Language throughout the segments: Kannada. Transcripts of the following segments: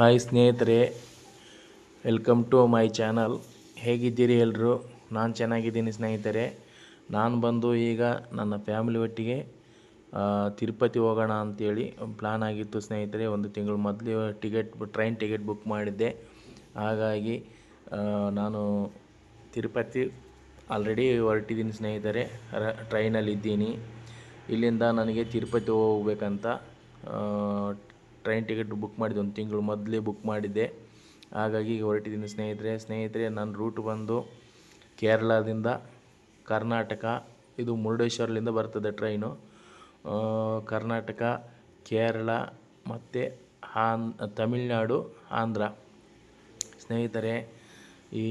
ಹಾಯ್ ಸ್ನೇಹಿತರೆ ವೆಲ್ಕಮ್ ಟು ಮೈ ಚಾನಲ್ ಹೇಗಿದ್ದೀರಿ ಎಲ್ಲರೂ ನಾನು ಚೆನ್ನಾಗಿದ್ದೀನಿ ಸ್ನೇಹಿತರೆ. ನಾನು ಬಂದು ಈಗ ನನ್ನ ಫ್ಯಾಮಿಲಿ ಒಟ್ಟಿಗೆ ತಿರುಪತಿ ಹೋಗೋಣ ಅಂತೇಳಿ ಪ್ಲ್ಯಾನ್ ಆಗಿತ್ತು ಸ್ನೇಹಿತರೆ. ಒಂದು ತಿಂಗಳು ಮೊದಲು ಟಿಕೆಟ್ ಟ್ರೈನ್ ಟಿಕೆಟ್ ಬುಕ್ ಮಾಡಿದ್ದೆ. ಹಾಗಾಗಿ ನಾನು ತಿರುಪತಿ ಆಲ್ರೆಡಿ ಹೊರಟಿದ್ದೀನಿ ಸ್ನೇಹಿತರೆ. ರ ಟ್ರೈನಲ್ಲಿದ್ದೀನಿ ಇಲ್ಲಿಂದ ನನಗೆ ತಿರುಪತಿ ಹೋಗ್ಬೇಕಂತ ಟ್ರೈನ್ ಟಿಕೆಟ್ ಬುಕ್ ಮಾಡಿದ್ದೆ ಒಂದು ತಿಂಗಳು ಮೊದಲೇ ಬುಕ್ ಮಾಡಿದ್ದೆ. ಹಾಗಾಗಿ ಈಗ ಹೊರಟಿದ್ದೀನಿ ಸ್ನೇಹಿತರೆ. ಸ್ನೇಹಿತರೆ ನನ್ನ ರೂಟ್ ಬಂದು ಕೇರಳದಿಂದ ಕರ್ನಾಟಕ, ಇದು ಮುರುಡೇಶ್ವರಲಿಂದ ಬರ್ತದೆ ಟ್ರೈನು ಕರ್ನಾಟಕ, ಕೇರಳ ಮತ್ತು ಆನ್, ತಮಿಳ್ನಾಡು, ಆಂಧ್ರ. ಸ್ನೇಹಿತರೆ, ಈ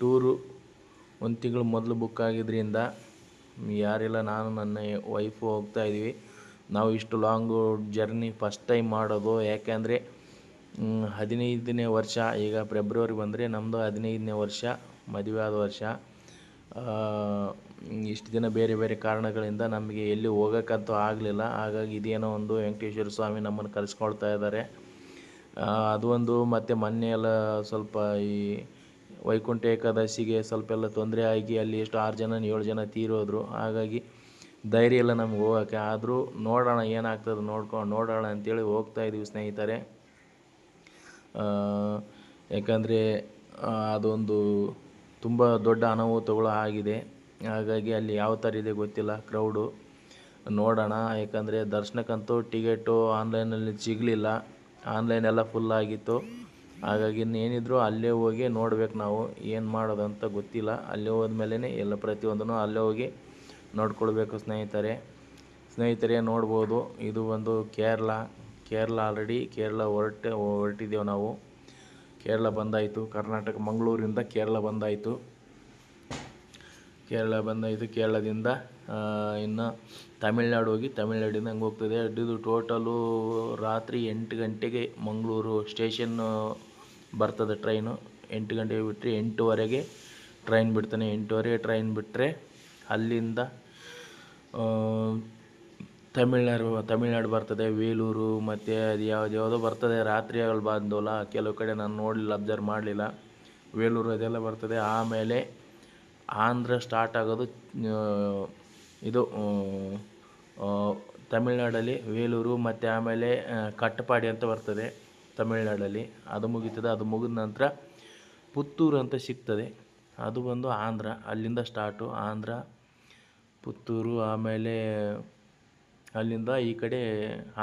ಟೂರು ಒಂದು ತಿಂಗಳು ಮೊದಲು ಬುಕ್ ಆಗಿದ್ದರಿಂದ ಯಾರೆಲ್ಲ ನಾನು, ನನ್ನ ವೈಫು ಹೋಗ್ತಾ ಇದ್ದೀವಿ ನಾವು ಇಷ್ಟು ಲಾಂಗು ಜರ್ನಿ ಫಸ್ಟ್ ಟೈಮ್ ಮಾಡೋದು. ಯಾಕೆಂದರೆ ಹದಿನೈದನೇ ವರ್ಷ, ಈಗ ಫೆಬ್ರವರಿ ಬಂದರೆ ನಮ್ಮದು ಹದಿನೈದನೇ ವರ್ಷ, ಮದುವೆ ಆದ ವರ್ಷ. ಇಷ್ಟು ದಿನ ಬೇರೆ ಬೇರೆ ಕಾರಣಗಳಿಂದ ನಮಗೆ ಎಲ್ಲಿ ಹೋಗೋಕ್ಕಂತೂ ಆಗಲಿಲ್ಲ. ಹಾಗಾಗಿ ಇದೇನೋ ಒಂದು ವೆಂಕಟೇಶ್ವರ ಸ್ವಾಮಿ ನಮ್ಮನ್ನು ಕರೆಸ್ಕೊಳ್ತಾ ಇದ್ದಾರೆ. ಅದು ಒಂದು, ಮತ್ತು ಮೊನ್ನೆ ಎಲ್ಲ ಸ್ವಲ್ಪ ಈ ವೈಕುಂಠ ಏಕಾದಶಿಗೆ ಸ್ವಲ್ಪ ಎಲ್ಲ ತೊಂದರೆ ಆಗಿ ಅಲ್ಲಿ ಎಷ್ಟು ಆರು ಜನ ಏಳು ಜನ ತೀರೋದ್ರು. ಹಾಗಾಗಿ ಧೈರ್ಯ ಇಲ್ಲ ನಮ್ಗೆ ಹೋಗೋಕ್ಕೆ. ಆದರೂ ನೋಡೋಣ, ಏನಾಗ್ತದೆ ನೋಡ್ಕೊಂಡು ನೋಡೋಣ ಅಂತೇಳಿ ಹೋಗ್ತಾ ಇದ್ದೀವಿ ಸ್ನೇಹಿತರೆ. ಯಾಕಂದರೆ ಅದೊಂದು ತುಂಬ ದೊಡ್ಡ ಅನಾಹುತಗಳು ಆಗಿದೆ. ಹಾಗಾಗಿ ಅಲ್ಲಿ ಯಾವ ಥರ ಇದೆ ಗೊತ್ತಿಲ್ಲ ಕ್ರೌಡು ನೋಡೋಣ, ಯಾಕಂದರೆ ದರ್ಶನಕ್ಕಂತೂ ಟಿಕೆಟು ಆನ್ಲೈನಲ್ಲಿ ಸಿಗಲಿಲ್ಲ. ಆನ್ಲೈನ್ ಎಲ್ಲ ಫುಲ್ ಆಗಿತ್ತು. ಹಾಗಾಗಿ ಇನ್ನೇನಿದ್ರು ಅಲ್ಲೇ ಹೋಗಿ ನೋಡ್ಬೇಕು ನಾವು, ಏನು ಮಾಡೋದಂತ ಗೊತ್ತಿಲ್ಲ. ಅಲ್ಲೇ ಹೋದ್ಮೇಲೆ ಎಲ್ಲ ಪ್ರತಿಯೊಂದನ್ನು ಅಲ್ಲೇ ಹೋಗಿ ನೋಡ್ಕೊಳ್ಬೇಕು ಸ್ನೇಹಿತರೆ. ಸ್ನೇಹಿತರೆ, ನೋಡ್ಬೋದು. ಇದು ಒಂದು ಕೇರಳ. ಕೇರಳ ಆಲ್ರೆಡಿ ಕೇರಳ ಹೊರಟೆ, ಹೊರಟಿದ್ದೇವೆ ನಾವು. ಕೇರಳ ಬಂದಾಯಿತು. ಕರ್ನಾಟಕ, ಮಂಗಳೂರಿಂದ ಕೇರಳ ಬಂದಾಯಿತು. ಕೇರಳ ಬಂದಾಯಿತು ಕೇರಳದಿಂದ. ಇನ್ನು ತಮಿಳ್ನಾಡು ಹೋಗಿ ತಮಿಳ್ನಾಡಿಂದ ಹಂಗೆ ಹೋಗ್ತದೆ. ಇದು ಟೋಟಲು ರಾತ್ರಿ ಎಂಟು ಗಂಟೆಗೆ ಮಂಗಳೂರು ಸ್ಟೇಷನ್ನು ಬರ್ತದೆ ಟ್ರೈನು. ಎಂಟು ಗಂಟೆಗೆ ಬಿಟ್ಟರೆ ಎಂಟುವರೆಗೆ ಟ್ರೈನ್ ಬಿಡ್ತಾನೆ. ಎಂಟುವರೆಗೆ ಟ್ರೈನ್ ಬಿಟ್ಟರೆ ಅಲ್ಲಿಂದ ತಮಿಳ್ನಾಡು ತಮಿಳ್ನಾಡು ಬರ್ತದೆ, ವೇಲೂರು, ಮತ್ತು ಅದು ಯಾವ್ದು ಯಾವುದೋ ಬರ್ತದೆ ರಾತ್ರಿಗಳು ಬಂದವಲ್ಲ ಕೆಲವು ಕಡೆ ನಾನು ನೋಡಲಿಲ್ಲ, ಅಬ್ಸರ್ವ್ ಮಾಡಲಿಲ್ಲ. ವೇಲೂರು ಅದೆಲ್ಲ ಬರ್ತದೆ. ಆಮೇಲೆ ಆಂಧ್ರ ಸ್ಟಾರ್ಟ್ ಆಗೋದು ಇದು ತಮಿಳ್ನಾಡಲ್ಲಿ ವೇಲೂರು, ಮತ್ತು ಆಮೇಲೆ ಕಟ್ಟಪಾಡಿ ಅಂತ ಬರ್ತದೆ ತಮಿಳ್ನಾಡಲ್ಲಿ. ಅದು ಮುಗೀತದೆ. ಅದು ಮುಗಿದ ನಂತರ ಪುತ್ತೂರು ಅಂತ ಸಿಗ್ತದೆ. ಅದು ಬಂದು ಆಂಧ್ರ, ಅಲ್ಲಿಂದ ಸ್ಟಾರ್ಟು ಆಂಧ್ರ ಪುತ್ತೂರು, ಆಮೇಲೆ ಅಲ್ಲಿಂದ ಈ ಕಡೆ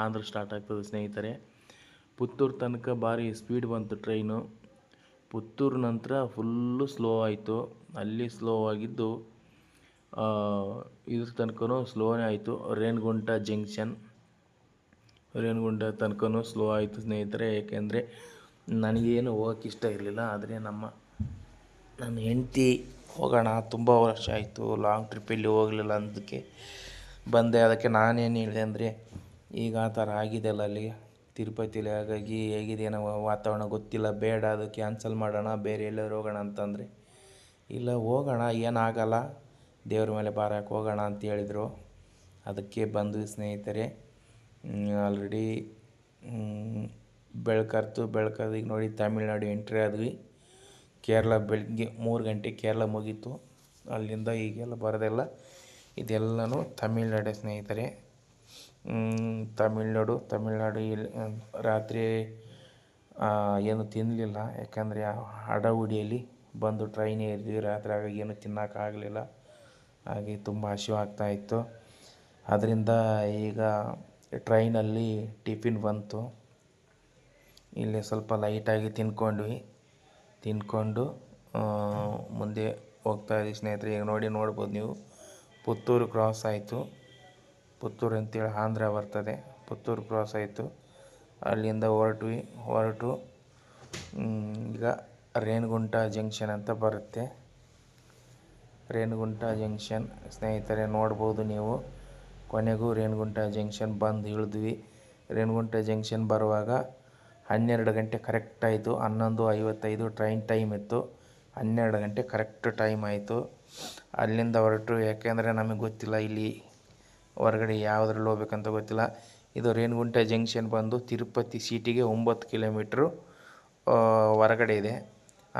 ಆಂಧ್ರ ಸ್ಟಾರ್ಟ್ ಆಗ್ತದೆ ಸ್ನೇಹಿತರೆ. ಪುತ್ತೂರು ತನಕ ಭಾರಿ ಸ್ಪೀಡ್ ಬಂತು ಟ್ರೈನು ಪುತ್ತೂರು ನಂತರ ಫುಲ್ಲು ಸ್ಲೋ ಆಯಿತು. ಅಲ್ಲಿ ಸ್ಲೋ ಆಗಿದ್ದು ಇದ್ರ ತನಕನೂ ಸ್ಲೋನೇ ಆಯಿತು. ರೇಣಗುಂಟ ಜಂಕ್ಷನ್ ರೇಣಗುಂಟ ತನಕನೂ ಸ್ಲೋ ಆಯಿತು ಸ್ನೇಹಿತರೆ. ಏಕೆಂದರೆ ನನಗೇನು ಹೋಗೋಕ್ಕಿಷ್ಟ ಇರಲಿಲ್ಲ. ಆದರೆ ನಮ್ಮ ನನ್ನ ಹೆಂಡತಿ ಹೋಗೋಣ, ತುಂಬ ವರ್ಷ ಆಯಿತು ಲಾಂಗ್ ಟ್ರಿಪ್ಪಲ್ಲಿ ಹೋಗಲಿಲ್ಲ ಅಂದಕ್ಕೆ ಬಂದೆ. ಅದಕ್ಕೆ ನಾನೇನು ಹೇಳಿದೆ ಅಂದರೆ, ಈಗ ಆ ಥರ ಆಗಿದೆಯಲ್ಲ ಅಲ್ಲಿ ತಿರುಪತಿಲಿ ಹಾಗಾಗಿ ಹೇಗಿದೆ, ಏನೋ ವಾತಾವರಣ ಗೊತ್ತಿಲ್ಲ, ಬೇಡ ಅದು ಕ್ಯಾನ್ಸಲ್ ಮಾಡೋಣ, ಬೇರೆ ಎಲ್ಲಾದ್ರು ಹೋಗೋಣ ಅಂತಂದರೆ. ಇಲ್ಲ, ಹೋಗೋಣ, ಏನಾಗಲ್ಲ. ದೇವ್ರ ಮೇಲೆ ಭಾರ ಹಾಕಿ ಹೋಗೋಣ ಅಂತ ಹೇಳಿದರು. ಅದಕ್ಕೆ ಬಂದು ಸ್ನೇಹಿತರೆ ಆಲ್ರೆಡಿ ಬೆಳ್ಕರ್ತು ಬೆಳ್ಕರ್ದು ಈಗ ನೋಡಿ, ತಮಿಳ್ನಾಡು ಎಂಟ್ರಿ ಆದ್ವಿ. ಕೇರಳ ಬೆಳಗ್ಗೆ ಮೂರು ಗಂಟೆ ಕೇರಳ ಮುಗೀತು. ಅಲ್ಲಿಂದ ಈಗೆಲ್ಲ ಬರೋದೆಲ್ಲ ಇದೆಲ್ಲನೂ ತಮಿಳ್ನಾಡು ಸ್ನೇಹಿತರೆ. ತಮಿಳ್ನಾಡು ತಮಿಳ್ನಾಡು ಇಲ್ಲಿ ರಾತ್ರಿ ಏನು ತಿನ್ನಲಿಲ್ಲ ಯಾಕಂದರೆ ಹಡಗುಡಿಯಲ್ಲಿ ಬಂದು ಟ್ರೈನ್ ಏರಿದ್ವಿ. ರಾತ್ರಿ ಆಗ ಏನು ತಿನ್ನೋಕ್ಕಾಗಲಿಲ್ಲ ಹಾಗೆ ತುಂಬ ಹಸಿವು ಆಗ್ತಾಯಿತ್ತು ಅದರಿಂದ ಈಗ ಟ್ರೈನಲ್ಲಿ ಟಿಫಿನ್ ಬಂತು. ಇಲ್ಲಿ ಸ್ವಲ್ಪ ಲೈಟಾಗಿ ತಿನ್ಕೊಂಡ್ವಿ. ತಿನ್ಕೊಂಡು ಆ, ಮುಂದೆ ಹೋಗ್ತಾ ಇದ್ದೀವಿ ಸ್ನೇಹಿತರೆ. ಈಗ ನೋಡಿ ನೋಡ್ಬೋದು ನೀವು. ಪುತ್ತೂರು ಕ್ರಾಸ್ ಆಯಿತು. ಪುತ್ತೂರು ಅಂತೇಳಿ ಆಂಧ್ರ ಬರ್ತದೆ. ಪುತ್ತೂರು ಕ್ರಾಸ್ ಆಯಿತು. ಅಲ್ಲಿಂದ ಹೊರಟ್ವಿ ಹೊರಟು ಈಗ ರೇಣುಗುಂಟ ಜಂಕ್ಷನ್ ಅಂತ ಬರುತ್ತೆ. ರೇಣುಗುಂಟ ಜಂಕ್ಷನ್ ಸ್ನೇಹಿತರೆ ನೋಡ್ಬೋದು ನೀವು. ಕೊನೆಗೂ ರೇಣುಗುಂಟ ಜಂಕ್ಷನ್ ಬಂದು ಇಳಿದ್ವಿ. ರೇಣುಗುಂಟ ಜಂಕ್ಷನ್ ಬರುವಾಗ ಹನ್ನೆರಡು ಗಂಟೆ ಕರೆಕ್ಟ್ ಆಯಿತು. ಹನ್ನೊಂದು ಐವತ್ತೈದು ಟ್ರೈನ್ ಟೈಮ್ ಇತ್ತು. ಹನ್ನೆರಡು ಗಂಟೆ ಕರೆಕ್ಟ್ ಟೈಮ್ ಆಯಿತು. ಅಲ್ಲಿಂದ ಹೊರಟು, ಯಾಕೆಂದರೆ ನಮಗೆ ಗೊತ್ತಿಲ್ಲ ಇಲ್ಲಿ ಹೊರಗಡೆ ಯಾವುದ್ರಲ್ಲಿ ಹೋಗ್ಬೇಕಂತ ಗೊತ್ತಿಲ್ಲ. ಇದು ರೇಣುಗುಂಟೆ ಜಂಕ್ಷನ್ ಬಂದು ತಿರುಪತಿ ಸಿಟಿಗೆ ಒಂಬತ್ತು ಕಿಲೋಮೀಟ್ರು ಹೊರಗಡೆ ಇದೆ.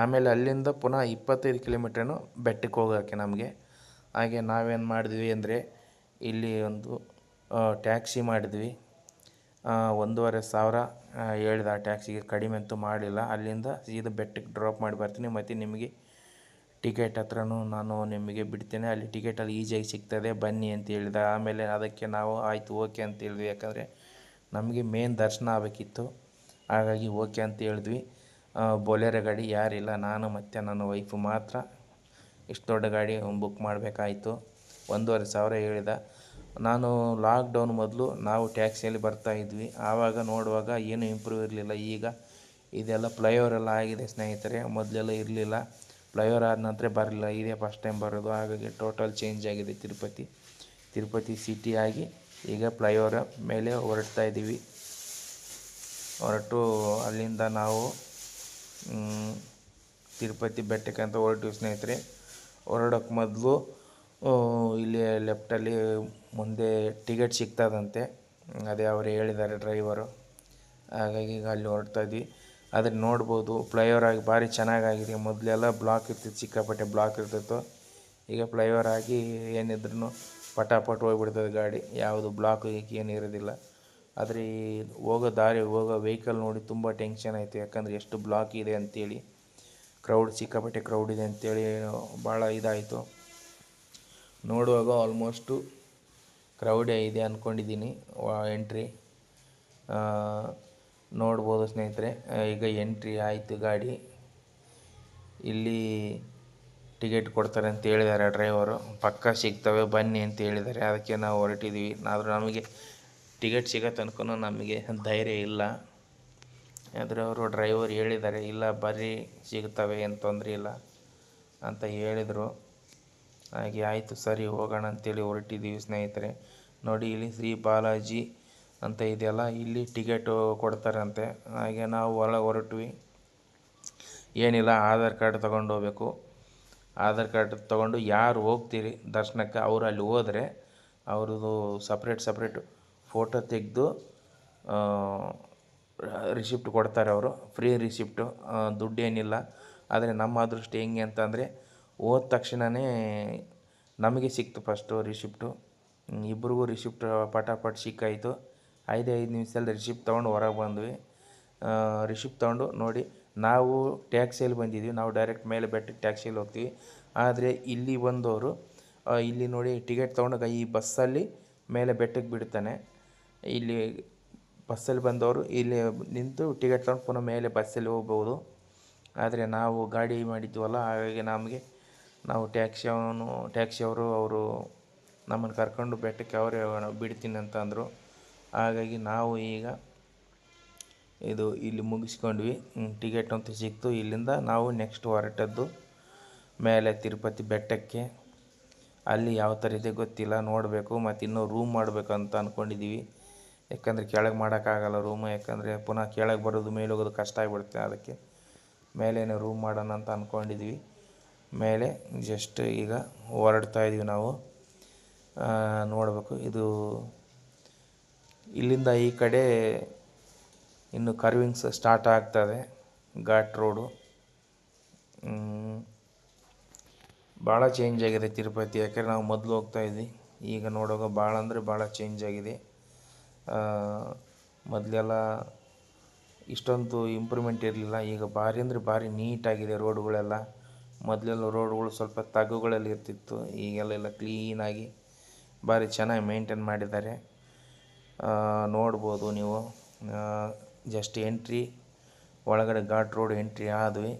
ಆಮೇಲೆ ಅಲ್ಲಿಂದ ಪುನಃ ಇಪ್ಪತ್ತೈದು ಕಿಲೋಮೀಟ್ರೇನು ಬೆಟ್ಟಕ್ಕೆ ಹೋಗೋಕ್ಕೆ ನಮಗೆ. ಹಾಗೆ ನಾವೇನು ಮಾಡಿದ್ವಿ ಅಂದರೆ, ಇಲ್ಲಿ ಒಂದು ಟ್ಯಾಕ್ಸಿ ಮಾಡಿದ್ವಿ. ಒಂದೂವರೆ ಸಾವಿರ ಹೇಳಿದ ಆ ಟ್ಯಾಕ್ಸಿಗೆ ಕಡಿಮೆ ಅಂತೂ ಮಾಡಲಿಲ್ಲ. ಅಲ್ಲಿಂದ ಸೀದಾ ಬೆಟ್ಟಕ್ಕೆ ಡ್ರಾಪ್ ಮಾಡಿ ಬರ್ತೀನಿ. ಮತ್ತು ನಿಮಗೆ ಟಿಕೆಟ್ ಹತ್ರನೂ ನಾನು ನಿಮಗೆ ಬಿಡ್ತೇನೆ. ಅಲ್ಲಿ ಟಿಕೆಟ್ ಅಲ್ಲಿ ಈಸಿಯಾಗಿ ಸಿಗ್ತದೆ. ಬನ್ನಿ ಅಂತ ಹೇಳಿದ. ಆಮೇಲೆ ಅದಕ್ಕೆ ನಾವು, ಆಯಿತು, ಓಕೆ ಅಂತ ಹೇಳಿದ್ವಿ. ಯಾಕಂದರೆ ನಮಗೆ ಮೇನ್ ದರ್ಶನ ಆಗಬೇಕಿತ್ತು. ಹಾಗಾಗಿ ಓಕೆ ಅಂತ ಹೇಳಿದ್ವಿ. ಬೊಲೆರೋ ಗಾಡಿ ಯಾರಿಲ್ಲ. ನಾನು ಮತ್ತು ನನ್ನ ವೈಫು ಮಾತ್ರ. ಇಷ್ಟು ದೊಡ್ಡ ಗಾಡಿ ಬುಕ್ ಮಾಡಬೇಕಾಯಿತು. ಒಂದೂವರೆ ಸಾವಿರ ಹೇಳಿದ. ನಾನು ಲಾಕ್ಡೌನ್ ಮೊದಲು ನಾವು ಟ್ಯಾಕ್ಸಿಯಲ್ಲಿ ಬರ್ತಾ ಇದ್ವಿ. ಆವಾಗ ನೋಡುವಾಗ ಏನು ಇಂಪ್ರೂವ್ ಇರಲಿಲ್ಲ. ಈಗ ಇದೆಲ್ಲ ಫ್ಲೈಓವರ್ ಎಲ್ಲ ಆಗಿದೆ ಸ್ನೇಹಿತರೆ. ಮೊದಲೆಲ್ಲ ಇರಲಿಲ್ಲ. ಫ್ಲೈಓವರ್ ಆದ ನಂತರ ಬರಲಿಲ್ಲ. ಇದೇ ಫಸ್ಟ್ ಟೈಮ್ ಬರೋದು. ಹಾಗಾಗಿ ಟೋಟಲ್ ಚೇಂಜ್ ಆಗಿದೆ ತಿರುಪತಿ. ತಿರುಪತಿ ಸಿಟಿ ಆಗಿ ಈಗ ಫ್ಲೈಓವರ್ ಮೇಲೆ ಹೊರಡ್ತಾ ಇದ್ದೀವಿ. ಹೊರಟು ಅಲ್ಲಿಂದ ನಾವು ತಿರುಪತಿ ಬೆಟ್ಟಕ್ಕೆ ಅಂತ ಹೊರಟು ಸ್ನೇಹಿತರೆ. ಹೊರಡೋಕ್ಕೆ ಮೊದಲು ಇಲ್ಲಿ ಲೆಫ್ಟಲ್ಲಿ ಮುಂದೆ ಟಿಕೆಟ್ ಸಿಗ್ತದಂತೆ. ಅದೇ ಅವರು ಹೇಳಿದ್ದಾರೆ ಡ್ರೈವರು ಹಾಗಾಗಿ ಈಗ ಅಲ್ಲಿ ಹೊರಡ್ತಾ ಇದ್ವಿ. ಆದರೆ ನೋಡ್ಬೋದು ಫ್ಲೈಓವರ್ ಆಗಿ ಭಾರಿ ಚೆನ್ನಾಗಾಗಿದೆ. ಮೊದಲೆಲ್ಲ ಬ್ಲಾಕ್ ಇರ್ತಿತ್ತು, ಸಿಕ್ಕಾಪಟ್ಟೆ ಬ್ಲಾಕ್ ಇರ್ತಿತ್ತು. ಈಗ ಫ್ಲೈಓವರ್ ಆಗಿ ಏನಿದ್ರು ಪಟಾಪಟ್ ಹೋಗ್ಬಿಡ್ತದೆ ಗಾಡಿ. ಯಾವುದು ಬ್ಲಾಕ್ ಏನು ಇರೋದಿಲ್ಲ. ಆದರೆ ಈ ಹೋಗೋ ದಾರಿ, ಹೋಗೋ ವೆಹಿಕಲ್ ನೋಡಿ ತುಂಬ ಟೆನ್ಷನ್ ಆಯಿತು. ಯಾಕಂದರೆ ಎಷ್ಟು ಬ್ಲಾಕ್ ಇದೆ ಅಂತೇಳಿ. ಕ್ರೌಡ್ ಸಿಕ್ಕಾಪಟ್ಟೆ ಕ್ರೌಡ್ ಇದೆ ಅಂತೇಳಿ ಭಾಳ ಇದಾಯಿತು. ನೋಡುವಾಗ ಆಲ್ಮೋಸ್ಟು ಕ್ರೌಡೇ ಇದೆ ಅಂದ್ಕೊಂಡಿದ್ದೀನಿ ಎಂಟ್ರಿ ನೋಡ್ಬೋದು ಸ್ನೇಹಿತರೆ, ಈಗ ಎಂಟ್ರಿ ಆಯಿತು ಗಾಡಿ. ಇಲ್ಲಿ ಟಿಕೆಟ್ ಕೊಡ್ತಾರೆ ಅಂತ ಹೇಳಿದ್ದಾರೆ ಡ್ರೈವರು ಪಕ್ಕ ಸಿಗ್ತವೆ, ಬನ್ನಿ ಅಂತ ಹೇಳಿದ್ದಾರೆ. ಅದಕ್ಕೆ ನಾವು ಹೊರಟಿದ್ದೀವಿ. ಆದರೂ ನಮಗೆ ಟಿಕೆಟ್ ಸಿಗೋ ತನಕ ನಮಗೆ ಧೈರ್ಯ ಇಲ್ಲ. ಆದರೆ ಅವರು ಡ್ರೈವರ್ ಹೇಳಿದ್ದಾರೆ, ಇಲ್ಲ ಬರ್ರಿ ಸಿಗ್ತವೆ, ಏನು ತೊಂದರೆ ಇಲ್ಲ ಅಂತ ಹೇಳಿದರು. ಹಾಗೆ ಆಯಿತು, ಸರಿ ಹೋಗೋಣ ಅಂತೇಳಿ ಹೊರಟಿದ್ದೀವಿ ಸ್ನೇಹಿತರೆ. ನೋಡಿ ಇಲ್ಲಿ ಶ್ರೀ ಬಾಲಾಜಿ ಅಂತ ಇದೆಯಲ್ಲ, ಇಲ್ಲಿ ಟಿಕೆಟು ಕೊಡ್ತಾರಂತೆ. ಹಾಗೆ ನಾವು ಹೊರ ಹೊರಟ್ವಿ. ಏನಿಲ್ಲ, ಆಧಾರ್ ಕಾರ್ಡ್ ತೊಗೊಂಡು ಹೋಗ್ಬೇಕು. ಆಧಾರ್ ಕಾರ್ಡ್ ತೊಗೊಂಡು ಯಾರು ಹೋಗ್ತೀರಿ ದರ್ಶನಕ್ಕೆ? ಅವರು ಅಲ್ಲಿ ಹೋದರೆ ಅವ್ರದ್ದು ಸಪ್ರೇಟ್ ಸಪ್ರೇಟ್ ಫೋಟೋ ತೆಗೆದು ರಿಸಿಪ್ಟ್ ಕೊಡ್ತಾರೆ ಅವರು. ಫ್ರೀ ರಿಸಿಪ್ಟು ದುಡ್ಡೇನಿಲ್ಲ. ಆದರೆ ನಮ್ಮ ಅದೃಷ್ಟ ಹೆಂಗೆ ಅಂತಂದರೆ ಹೋದ ತಕ್ಷಣವೇ ನಮಗೆ ಸಿಕ್ತು ಫಸ್ಟು ರಿಸಿಪ್ಟು ಇಬ್ರಿಗೂ ರಿಸಿಪ್ಟ್ ಪಟಾಪಟ್ ಸಿಕ್ಕಾಯಿತು. ಐದೇ ಐದು ನಿಮಿಷದಲ್ಲಿ ರಿಸಿಪ್ಟ್ ತೊಗೊಂಡು ಹೊರಗೆ ಬಂದ್ವಿ. ರಿಸಿಪ್ಟ್ ತೊಗೊಂಡು ನೋಡಿ, ನಾವು ಟ್ಯಾಕ್ಸಿಯಲ್ಲಿ ಬಂದಿದ್ವಿ. ನಾವು ಡೈರೆಕ್ಟ್ ಮೇಲೆ ಬೆಟ್ಟಕ್ಕೆ ಟ್ಯಾಕ್ಸಿಯಲ್ಲಿ ಹೋಗ್ತೀವಿ. ಆದರೆ ಇಲ್ಲಿ ಬಂದವರು ಇಲ್ಲಿ ನೋಡಿ ಟಿಕೆಟ್ ತೊಗೊಂಡಾಗ ಈ ಬಸ್ಸಲ್ಲಿ ಮೇಲೆ ಬೆಟ್ಟಕ್ಕೆ ಬಿಡ್ತಾನೆ. ಇಲ್ಲಿ ಬಸ್ಸಲ್ಲಿ ಬಂದವರು, ಇಲ್ಲಿ ನಿಂತು ಟಿಕೆಟ್ ತೊಗೊಂಡು ಪುನಃ ಮೇಲೆ ಬಸ್ಸಲ್ಲಿ ಹೋಗ್ಬೋದು. ಆದರೆ ನಾವು ಗಾಡಿ ಮಾಡಿದ್ವಲ್ಲ, ಹಾಗಾಗಿ ನಮಗೆ ನಾವು ಟ್ಯಾಕ್ಸಿ ಅವನು ಟ್ಯಾಕ್ಸಿ ಅವರು ಅವರು ನಮ್ಮನ್ನು ಕರ್ಕೊಂಡು ಬೆಟ್ಟಕ್ಕೆ ಅವರೇ ಬಿಡ್ತೀನಿ ಅಂತ ಅಂದರು. ಹಾಗಾಗಿ ನಾವು ಈಗ ಇದು ಇಲ್ಲಿ ಮುಗಿಸ್ಕೊಂಡ್ವಿ. ಟಿಕೆಟ್ ಅಂತ ಸಿಕ್ತು. ಇಲ್ಲಿಂದ ನಾವು ನೆಕ್ಸ್ಟ್ ಹೊರಟದ್ದು ಮೇಲೆ ತಿರುಪತಿ ಬೆಟ್ಟಕ್ಕೆ. ಅಲ್ಲಿ ಯಾವ ಥರ ಇದೆ ಗೊತ್ತಿಲ್ಲ. ನೋಡಬೇಕು ಮತ್ತು ಇನ್ನೂ ರೂಮ್ ಮಾಡಬೇಕು ಅಂತ ಅಂದ್ಕೊಂಡಿದ್ದೀವಿ ಯಾಕಂದರೆ ಕೆಳಗೆ ಮಾಡೋಕ್ಕಾಗಲ್ಲ ರೂಮ್ ಯಾಕಂದರೆ ಪುನಃ ಕೆಳಗೆ ಬರೋದು ಮೇಲೆ ಹೋಗೋದು ಕಷ್ಟ ಆಗಿಬಿಡುತ್ತೆ ಅದಕ್ಕೆ. ಮೇಲೇನೆ ರೂಮ್ ಮಾಡೋಣ ಅಂತ ಅಂದ್ಕೊಂಡಿದ್ವಿ ಮೇಲೆ ಜಸ್ಟ್ ಈಗ ಹೊರಡ್ತಾ ಇದ್ದೀವಿ ನಾವು. ನೋಡಬೇಕು. ಇದು ಇಲ್ಲಿಂದ ಈ ಕಡೆ ಇನ್ನು ಕರ್ವಿಂಗ್ಸ್ ಸ್ಟಾರ್ಟ್ ಆಗ್ತದೆ ಘಾಟ್ ರೋಡು ಭಾಳ ಚೇಂಜ್ ಆಗಿದೆ ತಿರುಪತಿ. ಯಾಕಂದ್ರೆ ನಾವು ಮೊದಲು ಹೋಗ್ತಾ ಇದ್ವಿ. ಈಗ ನೋಡುವಾಗ ಭಾಳ ಅಂದರೆ ಭಾಳ ಚೇಂಜ್ ಆಗಿದೆ. ಮೊದಲೆಲ್ಲ ಇಷ್ಟೊಂದು ಇಂಪ್ರೂವ್ಮೆಂಟ್ ಇರಲಿಲ್ಲ. ಈಗ ಭಾರಿ ಅಂದರೆ ಭಾರಿ ನೀಟಾಗಿದೆ ರೋಡ್ಗಳೆಲ್ಲ. ಮೊದಲೆಲ್ಲ ರೋಡ್ಗಳು ಸ್ವಲ್ಪ ತಗ್ಗುಗಳಲ್ಲಿ ಇರ್ತಿತ್ತು. ಈಗೆಲ್ಲ ಕ್ಲೀನಾಗಿ ಭಾರಿ ಚೆನ್ನಾಗಿ ಮೇಂಟೈನ್ ಮಾಡಿದ್ದಾರೆ. ನೋಡ್ಬೋದು ನೀವು. ಜಸ್ಟ್ ಎಂಟ್ರಿ ಒಳಗಡೆ ಘಾಟ್ ರೋಡ್ ಎಂಟ್ರಿ ಆದ್ವಿ.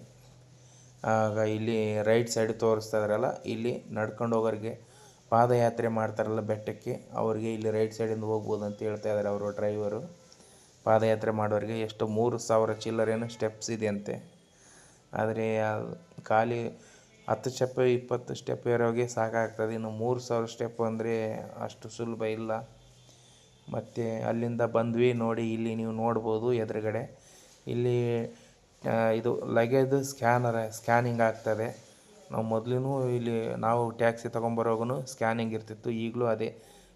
ಆಗ ಇಲ್ಲಿ ರೈಟ್ ಸೈಡ್ ತೋರಿಸ್ತಾ ಇದ್ರಲ್ಲ, ಇಲ್ಲಿ ನಡ್ಕೊಂಡು ಹೋಗೋರಿಗೆ ಪಾದಯಾತ್ರೆ ಮಾಡ್ತಾರಲ್ಲ ಬೆಟ್ಟಕ್ಕೆ, ಅವ್ರಿಗೆ ಇಲ್ಲಿ ರೈಟ್ ಸೈಡಿಂದ ಹೋಗ್ಬೋದು ಅಂತ ಹೇಳ್ತಾ ಇದ್ದಾರೆ ಅವರು ಡ್ರೈವರು ಪಾದಯಾತ್ರೆ ಮಾಡೋರಿಗೆ ಎಷ್ಟು ಮೂರು ಸಾವಿರ ಚಿಲ್ಲರೇನು ಸ್ಟೆಪ್ಸ್ ಇದೆಯಂತೆ. ಆದರೆ ಖಾಲಿ ಹತ್ತು ಸ್ಟೆಪ್, ಇಪ್ಪತ್ತು ಸ್ಟೆಪ್ ಇರೋಗೆ ಸಾಕಾಗ್ತದೆ. ಇನ್ನು ಮೂರು ಸಾವಿರ ಸ್ಟೆಪ್ ಅಂದರೆ ಅಷ್ಟು ಸುಲಭ ಇಲ್ಲ. ಮತ್ತು ಅಲ್ಲಿಂದ ಬಂದ್ವಿ ನೋಡಿ, ಇಲ್ಲಿ ನೀವು ನೋಡ್ಬೋದು ಎದುರುಗಡೆ. ಇಲ್ಲಿ ಇದು ಲಗೇಜ್ ಸ್ಕ್ಯಾನರ್ ಸ್ಕ್ಯಾನಿಂಗ್ ಆಗ್ತದೆ. ನಾವು ಮೊದಲು ಇಲ್ಲಿ, ನಾವು ಟ್ಯಾಕ್ಸಿ ತೊಗೊಂಬರೋಗೂ ಸ್ಕ್ಯಾನಿಂಗ್ ಇರ್ತಿತ್ತು. ಈಗಲೂ ಅದೇ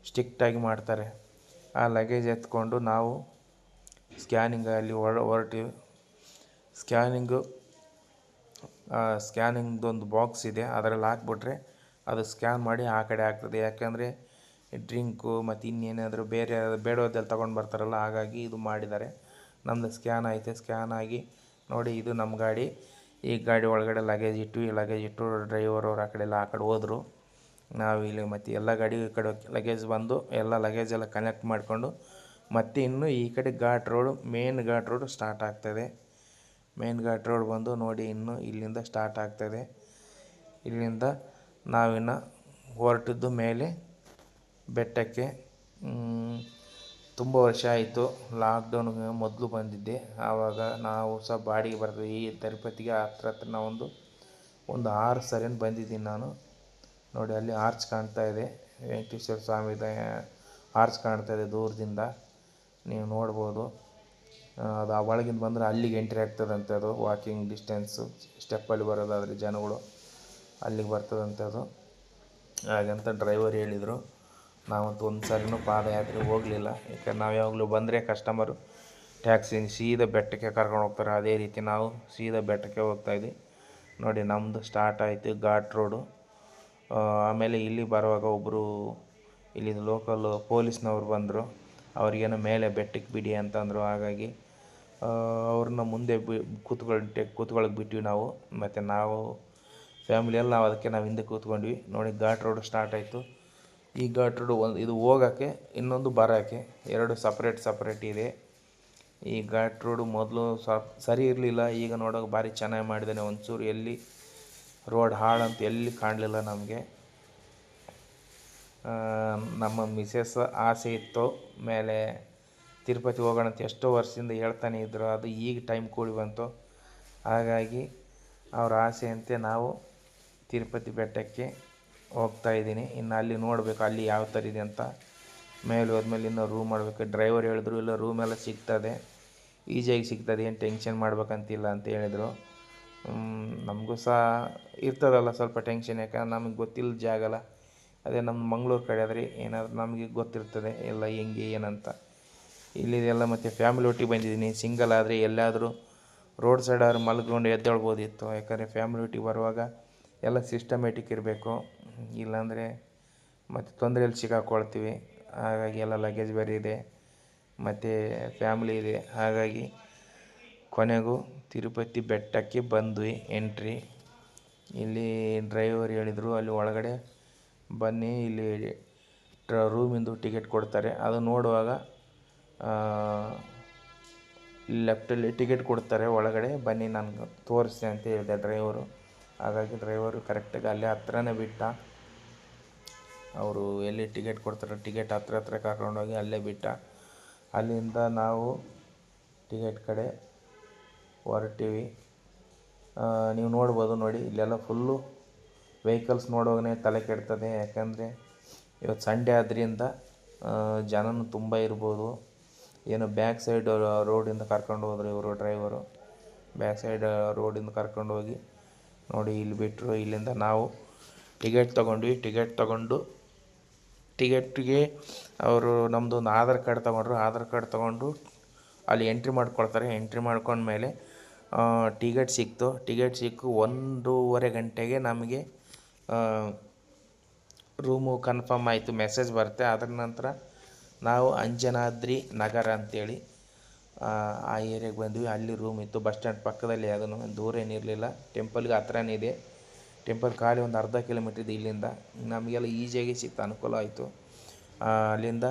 ಸ್ಟ್ರಿಕ್ಟಾಗಿ ಮಾಡ್ತಾರೆ. ಆ ಲಗೇಜ್ ಎತ್ಕೊಂಡು ನಾವು ಸ್ಕ್ಯಾನಿಂಗ್ ಅಲ್ಲಿ ಹೊರ ಹೊರಟಿವಿ. ಸ್ಕ್ಯಾನಿಂಗು ಸ್ಕ್ಯಾನಿಂಗ್ದೊಂದು ಬಾಕ್ಸ್ ಇದೆ, ಅದರಲ್ಲಿ ಹಾಕ್ಬಿಟ್ರೆ ಅದು ಸ್ಕ್ಯಾನ್ ಮಾಡಿ ಆ ಕಡೆ ಆಗ್ತದೆ. ಯಾಕೆಂದರೆ ಡ್ರಿಂಕು ಮತ್ತು ಇನ್ನೇನಾದರೂ ಬೇರೆ ಬೇಡೋದೆಲ್ಲ ತೊಗೊಂಡು ಬರ್ತಾರಲ್ಲ, ಹಾಗಾಗಿ ಇದು ಮಾಡಿದ್ದಾರೆ. ನಮ್ಮದು ಸ್ಕ್ಯಾನ್ ಐತೆ, ಸ್ಕ್ಯಾನ್ ಆಗಿ ನೋಡಿ, ಇದು ನಮ್ಮ ಗಾಡಿ. ಈ ಗಾಡಿ ಒಳಗಡೆ ಲಗೇಜ್ ಇಟ್ಟು, ಈ ಲಗೇಜ್ ಇಟ್ಟು ಡ್ರೈವರ್ ಅವರು ಆ ಕಡೆ ಎಲ್ಲ ಆ ಕಡೆ ಹೋದರು. ನಾವು ಇಲ್ಲಿ ಮತ್ತು ಎಲ್ಲ ಗಾಡಿ ಈ ಕಡೆ ಲಗೇಜ್ ಬಂದು ಎಲ್ಲ ಲಗೇಜ್ ಎಲ್ಲ ಕನೆಕ್ಟ್ ಮಾಡಿಕೊಂಡು ಮತ್ತೆ ಇನ್ನು ಈ ಕಡೆ ghat road main ghat road start ಆಗ್ತದೆ. ಮೇನ್ ಘಾಟ್ ರೋಡ್ ಬಂದು ನೋಡಿ ಇನ್ನು ಇಲ್ಲಿಂದ ಸ್ಟಾರ್ಟ್ ಆಗ್ತದೆ. ಇಲ್ಲಿಂದ ನಾವಿನ್ನು ಹೊರಟಿದ್ದು ಮೇಲೆ ಬೆಟ್ಟಕ್ಕೆ ತುಂಬ ವರ್ಷ ಆಯಿತು ಲಾಕ್ಡೌನ್ ಮೊದಲು ಬಂದಿದ್ದೆ. ಆವಾಗ ನಾವು ಸಹ ಬಾಡಿಗೆ ಬರ್ತೀವಿ ಈ ತಿರುಪತಿಗೆ ಹತ್ರ ಹತ್ರ ನಾವೊಂದು ಒಂದು ಆರು ಸರಿನ ಬಂದಿದ್ದೀನಿ ನಾನು. ನೋಡಿ ಅಲ್ಲಿ ಆರ್ಚ್ ಕಾಣ್ತಾ ಇದೆ. ವೆಂಕಟೇಶ್ವರ ಸ್ವಾಮಿದ ಆರ್ಚ್ ಕಾಣ್ತಾ ಇದೆ ದೂರದಿಂದ. ನೀವು ನೋಡ್ಬೋದು. ಅದು ಒಳಗಿಂದ ಬಂದರೆ ಅಲ್ಲಿಗೆ ಎಂಟ್ರಿ ಆಗ್ತದಂತೆ ಅದು. ವಾಕಿಂಗ್ ಡಿಸ್ಟೆನ್ಸು ಸ್ಟೆಪ್ಪಲ್ಲಿ ಬರೋದಾದರೆ ಜನಗಳು ಅಲ್ಲಿಗೆ ಬರ್ತದಂತೆ ಅದು. ಹಾಗಂತ ಡ್ರೈವರ್ ಹೇಳಿದರು. ನಾವಂತೂ ಒಂದು ಸಾರಿನೂ ಪಾದಯಾತ್ರೆ ಹೋಗಲಿಲ್ಲ. ಯಾಕಂದ್ರೆ ನಾವು ಯಾವಾಗಲೂ ಬಂದರೆ ಕಸ್ಟಮರು ಟ್ಯಾಕ್ಸಿ ಸೀದಾ ಬೆಟ್ಟಕ್ಕೆ ಕರ್ಕೊಂಡು ಹೋಗ್ತಾರೆ. ಅದೇ ರೀತಿ ನಾವು ಸೀದಾ ಬೆಟ್ಟಕ್ಕೆ ಹೋಗ್ತಾಯಿದ್ವಿ ನೋಡಿ ನಮ್ಮದು ಸ್ಟಾರ್ಟ್ ಆಯಿತು ಘಾಟ್ ರೋಡು ಆಮೇಲೆ ಇಲ್ಲಿ ಬರುವಾಗ ಒಬ್ಬರು ಇಲ್ಲಿ ಲೋಕಲ್ ಪೊಲೀಸ್ನವ್ರು ಬಂದರು. ಅವ್ರಿಗೇನೋ ಮೇಲೆ ಬೆಟ್ಟಕ್ಕೆ ಬಿಡಿ ಅಂತಂದರು. ಹಾಗಾಗಿ ಅವ್ರನ್ನ ಮುಂದೆ ಬಿ ಕೂತ್ಕೊಳ್ಟೆ ಕೂತ್ಕೊಳ್ಳೋಕೆ ಬಿಟ್ವಿ ನಾವು. ಮತ್ತು ನಾವು ಫ್ಯಾಮಿಲಿ ಎಲ್ಲ ನಾವು ಅದಕ್ಕೆ ನಾವು ಹಿಂದೆ ಕೂತ್ಕೊಂಡ್ವಿ. ನೋಡಿ, ಘಾಟ್ ರೋಡ್ ಸ್ಟಾರ್ಟ್ ಆಯಿತು. ಈ ಘಾಟ್ ರೋಡ್ ಒಂದು, ಇದು ಹೋಗೋಕ್ಕೆ ಇನ್ನೊಂದು ಬರೋಕ್ಕೆ ಎರಡು ಸಪ್ರೇಟ್ ಸಪ್ರೇಟ್ ಇದೆ. ಈ ಘಾಟ್ ರೋಡು ಮೊದಲು ಸರಿ ಇರಲಿಲ್ಲ. ಈಗ ನೋಡೋಕೆ ಭಾರಿ ಚೆನ್ನಾಗಿ ಮಾಡಿದ್ದಾನೆ ಒಂಚೂರು. ಎಲ್ಲಿ ರೋಡ್ ಹಾಳಂತ ಎಲ್ಲಿ ಕಾಣಲಿಲ್ಲ ನಮಗೆ. ನಮ್ಮ ಮಿಸೆಸ್ ಆಸೆ ಇತ್ತು. ಮೇಲೆ ತಿರುಪತಿ ಹೋಗೋಣ ಅಂತ ಎಷ್ಟೋ ವರ್ಷದಿಂದ ಹೇಳ್ತಾನೆ ಇದ್ದರು ಅದು ಈಗ ಟೈಮ್ ಕೂಡಿ ಬಂತು. ಹಾಗಾಗಿ ಅವ್ರ ಆಸೆಯಂತೆ ನಾವು ತಿರುಪತಿ ಬೆಟ್ಟಕ್ಕೆ ಹೋಗ್ತಾ ಇದ್ದೀನಿ. ಇನ್ನು ಅಲ್ಲಿ ನೋಡಬೇಕು ಅಲ್ಲಿ ಯಾವ ಥರ ಇದೆ ಅಂತ. ಮೇಲೆ ಹೋದ್ಮೇಲೆ ಇನ್ನೂ ರೂಮ್ ಮಾಡಬೇಕು. ಡ್ರೈವರ್ ಹೇಳಿದ್ರು, ಇಲ್ಲ ರೂಮ್ ಎಲ್ಲ ಸಿಗ್ತದೆ. ಈಸಿಯಾಗಿ ಸಿಗ್ತದೆ, ಏನು ಟೆನ್ಷನ್ ಮಾಡ್ಬೇಕಂತಿಲ್ಲ ಅಂತ ಹೇಳಿದರು. ನಮಗೂ ಸಹ ಇರ್ತದಲ್ಲ ಸ್ವಲ್ಪ ಟೆನ್ಷನ್ ಯಾಕಂದ್ರೆ ನಮಗೆ ಗೊತ್ತಿಲ್ಲ ಜಾಗಲ್ಲ. ಅದೇ ನಮ್ಮ ಮಂಗಳೂರು ಕಡೆ ಆದರೆ ಏನಾದರೂ ನಮಗೆ ಗೊತ್ತಿರ್ತದೆ ಎಲ್ಲ ಹೆಂಗೆ, ಏನಂತ. ಇಲ್ಲಿದೆಲ್ಲ ಮತ್ತು ಫ್ಯಾಮಿಲಿ ಒಟ್ಟಿಗೆ ಬಂದಿದ್ದೀನಿ. ಸಿಂಗಲ್ ಆದರೆ ಎಲ್ಲಾದರೂ ರೋಡ್ ಸೈಡ್ ಆದ್ರೆ ಮಲ್ಕೊಂಡು ಎದ್ದೇಳ್ಬೋದಿತ್ತು. ಯಾಕಂದರೆ ಫ್ಯಾಮಿಲಿ ಒಟ್ಟಿಗೆ ಬರುವಾಗ ಎಲ್ಲ ಸಿಸ್ಟಮೆಟಿಕ್ ಇರಬೇಕು. ಇಲ್ಲಾಂದರೆ ಮತ್ತು ತೊಂದರೆಯಲ್ಲಿ ಸಿಕ್ಕಾಕೊಳ್ತೀವಿ. ಹಾಗಾಗಿ ಎಲ್ಲ ಲಗೇಜ್ ಬೇರೆ ಇದೆ. ಮತ್ತು ಫ್ಯಾಮಿಲಿ ಇದೆ. ಹಾಗಾಗಿ ಕೊನೆಗೂ ತಿರುಪತಿ ಬೆಟ್ಟಕ್ಕೆ ಬಂದ್ವಿ ಎಂಟ್ರಿ ಇಲ್ಲಿ ಡ್ರೈವರ್ ಹೇಳಿದರು, ಅಲ್ಲಿ ಒಳಗಡೆ ಬನ್ನಿ, ಇಲ್ಲಿ ರೂಮಿಂದು ಟಿಕೆಟ್ ಕೊಡ್ತಾರೆ. ಅದು ನೋಡುವಾಗ ಲೆಫ್ಟಲ್ಲಿ ಟಿಕೆಟ್ ಕೊಡ್ತಾರೆ, ಒಳಗಡೆ ಬನ್ನಿ, ನಾನು ತೋರಿಸಿ ಅಂತ ಹೇಳಿದೆ ಡ್ರೈವರು ಹಾಗಾಗಿ ಡ್ರೈವರು ಕರೆಕ್ಟಾಗಿ ಅಲ್ಲೇ ಹತ್ರನೇ ಬಿಟ್ಟ. ಅವರು ಎಲ್ಲಿ ಟಿಕೆಟ್ ಕೊಡ್ತಾರೆ ಟಿಕೆಟ್ ಹತ್ರ ಹತ್ರ ಕರ್ಕೊಂಡೋಗಿ ಅಲ್ಲೇ ಬಿಟ್ಟ. ಅಲ್ಲಿಂದ ನಾವು ಟಿಕೆಟ್ ಕಡೆ ಹೊರಟಿವಿ. ನೀವು ನೋಡ್ಬೋದು ನೋಡಿ, ಇಲ್ಲೆಲ್ಲ ಫುಲ್ಲು ವೆಹಿಕಲ್ಸ್ ನೋಡುವಾಗಲೇ ತಲೆ ಕೆಡ್ತದೆ. ಯಾಕಂದರೆ ಇವತ್ತು ಸಂಡೇ ಆದ್ದರಿಂದ ಜನನೂ ತುಂಬ ಇರ್ಬೋದು. ಏನು ಬ್ಯಾಕ್ ಸೈಡ್ ರೋಡಿಂದ ಕರ್ಕೊಂಡು ಹೋದ್ರು ಇವರು ಡ್ರೈವರು ಬ್ಯಾಕ್ ಸೈಡ್ ರೋಡಿಂದ ಕರ್ಕೊಂಡು ಹೋಗಿ, ನೋಡಿ ಇಲ್ಲಿ ಬಿಟ್ಟರು ಇಲ್ಲಿಂದ ನಾವು ಟಿಕೆಟ್ ತೊಗೊಂಡ್ವಿ. ಟಿಕೆಟ್ ತೊಗೊಂಡು ಟಿಕೆಟ್ಗೆ ಅವರು ನಮ್ಮದು ಒಂದು ಆಧಾರ್ ಕಾರ್ಡ್ ತೊಗೊಂಡ್ರು. ಆಧಾರ್ ಕಾರ್ಡ್ ತೊಗೊಂಡು ಅಲ್ಲಿ ಎಂಟ್ರಿ ಮಾಡ್ಕೊಳ್ತಾರೆ. ಎಂಟ್ರಿ ಮಾಡ್ಕೊಂಡ್ಮೇಲೆ ಟಿಕೆಟ್ ಸಿಕ್ತು. ಟಿಕೆಟ್ ಸಿಕ್ಕು ಒಂದೂವರೆ ಗಂಟೆಗೆ ನಮಗೆ ರೂಮು ಕನ್ಫರ್ಮ್ ಆಯಿತು. ಮೆಸೇಜ್ ಬರುತ್ತೆ. ಅದರ ನಂತರ ನಾವು ಅಂಜನಾದ್ರಿ ನಗರ ಅಂತೇಳಿ ಆ, ಏರಿಯಾಗೆ ಬಂದ್ವಿ. ಅಲ್ಲಿ ರೂಮ್ ಇತ್ತು ಬಸ್ ಸ್ಟ್ಯಾಂಡ್ ಪಕ್ಕದಲ್ಲಿ ಅದನ್ನು ದೂರ ಏನಿರಲಿಲ್ಲ ಟೆಂಪಲ್ಗೆ ಹತ್ರನೇ ಇದೆ. ಟೆಂಪಲ್ ಖಾಲಿ ಒಂದು ಅರ್ಧ ಕಿಲೋಮೀಟ್ರ್ ಇದೆ ಇಲ್ಲಿಂದ. ನಮಗೆಲ್ಲ ಈಸಿಯಾಗಿ ಸಿಕ್ತು ಅನುಕೂಲ ಆಯಿತು. ಅಲ್ಲಿಂದ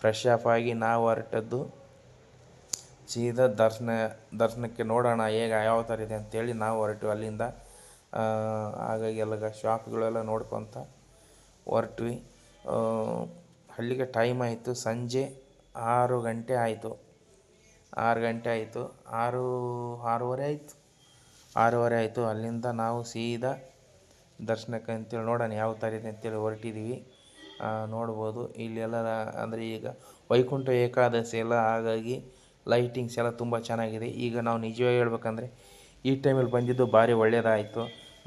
ಫ್ರೆಶ್ ಅಪ್ ಆಗಿ ನಾವು ಹೊರಟದ್ದು ಸೀದಾ ದರ್ಶನ ದರ್ಶನಕ್ಕೆ ನೋಡೋಣ ಹೇಗೆ ಯಾವ ಥರ ಇದೆ ಅಂತೇಳಿ ನಾವು ಹೊರಟು. ಅಲ್ಲಿಂದ ಹಾಗಾಗಿ ಎಲ್ಲ ಶಾಪ್ಗಳೆಲ್ಲ ನೋಡ್ಕೊತ ಹೊರಟ್ವಿ. ಅಲ್ಲಿಗೆ ಟೈಮ್ ಆಯಿತು. ಸಂಜೆ ಆರು ಗಂಟೆ ಆಯಿತು. ಆರು ಗಂಟೆ ಆಯಿತು. ಆರು, ಆರೂವರೆ ಆಯಿತು. ಆರೂವರೆ ಆಯಿತು. ಅಲ್ಲಿಂದ ನಾವು ಸೀದಾ ದರ್ಶನಕ್ಕೆ ಅಂತೇಳಿ ನೋಡೋಣ ಯಾವ ಥರ ಇದೆ ಅಂತೇಳಿ ಹೊರಟಿದ್ದೀವಿ ನೋಡ್ಬೋದು. ಇಲ್ಲೆಲ್ಲ ಅಂದರೆ ಈಗ ವೈಕುಂಠ ಏಕಾದಶಿ ಎಲ್ಲ ಹಾಗಾಗಿ ಲೈಟಿಂಗ್ಸ್ ಎಲ್ಲ ತುಂಬ ಚೆನ್ನಾಗಿದೆ. ಈಗ ನಾವು ನಿಜವಾಗಿ ಹೇಳ್ಬೇಕಂದ್ರೆ ಈ ಟೈಮಲ್ಲಿ ಬಂದಿದ್ದು ಭಾರಿ ಒಳ್ಳೆಯದಾಯಿತು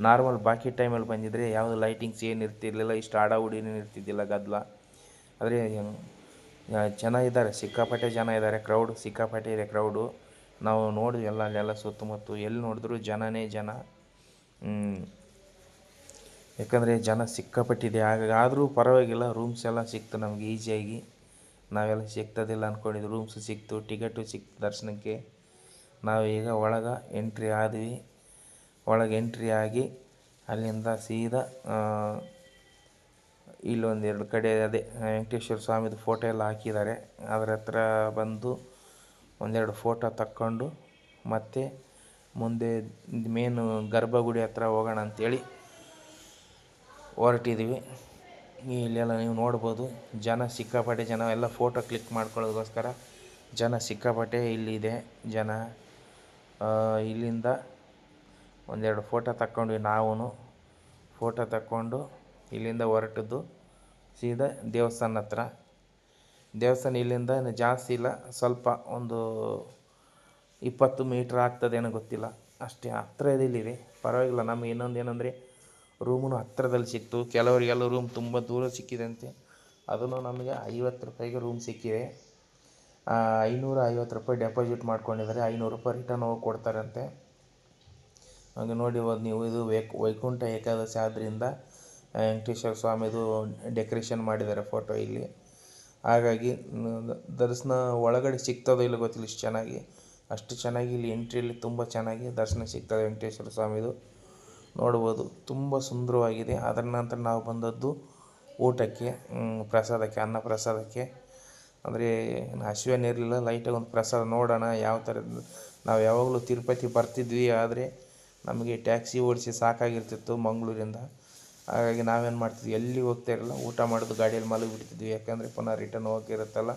ನಾರ್ಮಲ್ ಬಾಕಿ ಟೈಮಲ್ಲಿ ಬಂದಿದ್ದರೆ ಯಾವುದು ಲೈಟಿಂಗ್ಸ್ ಏನು ಇರ್ತಿರ್ಲಿಲ್ಲ. ಇಷ್ಟು ಆಡ ಉಡಿನೂ ಇರ್ತಿದ್ದಿಲ್ಲ ಗದ್ದಲ ಆದರೆ ಜನ ಇದ್ದಾರೆ, ಸಿಕ್ಕಾಪಟ್ಟೆ ಜನ ಇದ್ದಾರೆ ಕ್ರೌಡ್ ಸಿಕ್ಕಾಪಟ್ಟೆ ಇದೆ ಕ್ರೌಡು ನಾವು ನೋಡಿದ್ವಿ ಎಲ್ಲ, ಅಲ್ಲೆಲ್ಲ ಸುತ್ತಮುತ್ತ. ಎಲ್ಲಿ ನೋಡಿದ್ರು ಜನನೇ ಜನ. ಯಾಕಂದರೆ ಜನ ಸಿಕ್ಕಾಪಟ್ಟಿದೆ. ಹಾಗಾಗಿ ಆದರೂ ಪರವಾಗಿಲ್ಲ ರೂಮ್ಸ್ ಎಲ್ಲ ಸಿಕ್ತು ನಮಗೆ ಈಸಿಯಾಗಿ ನಾವೆಲ್ಲ ಸಿಗ್ತದಿಲ್ಲ ಅಂದ್ಕೊಂಡಿದ್ದು ರೂಮ್ಸ್ ಸಿಕ್ತು ಟಿಕೆಟು ಸಿಕ್ತು ದರ್ಶನಕ್ಕೆ. ನಾವು ಈಗ ಒಳಗೆ ಎಂಟ್ರಿ ಆದ್ವಿ. ಒಳಗೆ ಎಂಟ್ರಿ ಆಗಿ ಅಲ್ಲಿಂದ ಸೀದಾ ಆ, ಇಲ್ಲೊಂದು ಎರಡು ಕಡೆ ಅದೇ ವೆಂಕಟೇಶ್ವರ ಸ್ವಾಮಿದು ಫೋಟೋ ಎಲ್ಲ ಹಾಕಿದ್ದಾರೆ. ಅದರ ಹತ್ರ ಬಂದು ಒಂದೆರಡು ಫೋಟೋ ತಕ್ಕೊಂಡು ಮತ್ತೆ ಮುಂದೆ ಮೇನು ಗರ್ಭಗುಡಿ ಹತ್ರ ಹೋಗೋಣ ಅಂಥೇಳಿ ಹೊರಟಿದ್ದೀವಿ ಇಲ್ಲೆಲ್ಲ ನೀವು ನೋಡ್ಬೋದು ಜನ ಸಿಕ್ಕಾಪಟ್ಟೆ ಜನ ಎಲ್ಲ ಫೋಟೋ ಕ್ಲಿಕ್ ಮಾಡ್ಕೊಳ್ಳೋದಕ್ಕೋಸ್ಕರ ಜನ ಸಿಕ್ಕಾಪಟ್ಟೆ ಇಲ್ಲಿದೆ. ಜನ ಇಲ್ಲಿಂದ ಒಂದೆರಡು ಫೋಟೋ ತಕ್ಕೊಂಡ್ವಿ ನಾವು ಫೋಟೋ ತಕ್ಕೊಂಡು ಇಲ್ಲಿಂದ ಹೊರಟದ್ದು ಸೀದಾ ದೇವಸ್ಥಾನ ಹತ್ರ. ದೇವಸ್ಥಾನ ಇಲ್ಲಿಂದ ಜಾಸ್ತಿ ಇಲ್ಲ. ಸ್ವಲ್ಪ ಒಂದು ಇಪ್ಪತ್ತು ಮೀಟ್ರ್ ಆಗ್ತದೇನೋ ಗೊತ್ತಿಲ್ಲ. ಅಷ್ಟೇ ಹತ್ತಿರದಲ್ಲಿದೆ ಪರವಾಗಿಲ್ಲ. ನಮಗೆ ಇನ್ನೊಂದು ಏನಂದರೆ ರೂಮು ಹತ್ತಿರದಲ್ಲಿ ಸಿಕ್ತು. ಕೆಲವರಿಗೆಲ್ಲ ರೂಮ್ ತುಂಬ ದೂರ ಸಿಕ್ಕಿದಂತೆ. ಅದನ್ನು ನಮಗೆ ಐವತ್ತು ರೂಪಾಯಿಗೆ ರೂಮ್ ಸಿಕ್ಕಿದೆ. ಐನೂರ ಐವತ್ತು ರೂಪಾಯಿ ಡೆಪಾಸಿಟ್ ಮಾಡ್ಕೊಂಡಿದ್ದಾರೆ. ಐನೂರು ರೂಪಾಯಿ ರಿಟರ್ನ್ ಹೋಗಿ ಕೊಡ್ತಾರಂತೆ. ಹಾಗೆ ನೋಡಿ ಹೋದ್ ನೀವು. ಇದು ವೈಕ್ ವೈಕುಂಠ ಏಕಾದಶಿ ಆದ್ದರಿಂದ ವೆಂಕಟೇಶ್ವರ ಸ್ವಾಮಿದು ಡೆಕೋರೇಷನ್ ಮಾಡಿದ್ದಾರೆ ಫೋಟೋ ಇಲ್ಲಿ. ಹಾಗಾಗಿ ದರ್ಶನ ಒಳಗಡೆ ಸಿಗ್ತದೋ ಇಲ್ಲ ಗೊತ್ತಿಲ್ಲ ಇಷ್ಟು ಚೆನ್ನಾಗಿ. ಅಷ್ಟು ಚೆನ್ನಾಗಿ ಇಲ್ಲಿ ಎಂಟ್ರಿಯಲ್ಲಿ ತುಂಬ ಚೆನ್ನಾಗಿ ದರ್ಶನ ಸಿಗ್ತದೆ ವೆಂಕಟೇಶ್ವರ ಸ್ವಾಮಿದು. ನೋಡ್ಬೋದು, ತುಂಬ ಸುಂದರವಾಗಿದೆ. ಅದರ ನಂತರ ನಾವು ಬಂದದ್ದು ಊಟಕ್ಕೆ ಪ್ರಸಾದಕ್ಕೆ, ಅನ್ನ ಪ್ರಸಾದಕ್ಕೆ. ಅಂದರೆ ಹಸಿವೇನು ಇರಲಿಲ್ಲ ಲೈಟಾಗಿ ಒಂದು ಪ್ರಸಾದ ನೋಡೋಣ, ಯಾವ ಥರದ್ದು ನಾವು ಯಾವಾಗಲೂ ತಿರುಪತಿ ಬರ್ತಿದ್ವಿ, ಆದರೆ ನಮಗೆ ಟ್ಯಾಕ್ಸಿ ಓಡಿಸಿ ಸಾಕಾಗಿರ್ತಿತ್ತು ಮಂಗಳೂರಿಂದ. ಹಾಗಾಗಿ ನಾವೇನು ಮಾಡ್ತಿದ್ವಿ, ಎಲ್ಲಿ ಹೋಗ್ತಾ ಇರಲಿಲ್ಲ ಊಟ ಮಾಡೋದು ಗಾಡಿಯಲ್ಲಿ ಮಲಗಿಬಿಡ್ತಿದ್ವಿ ಯಾಕಂದರೆ ಪುನಃ ರಿಟರ್ನ್ ಹೋಗಿರುತ್ತಲ್ಲ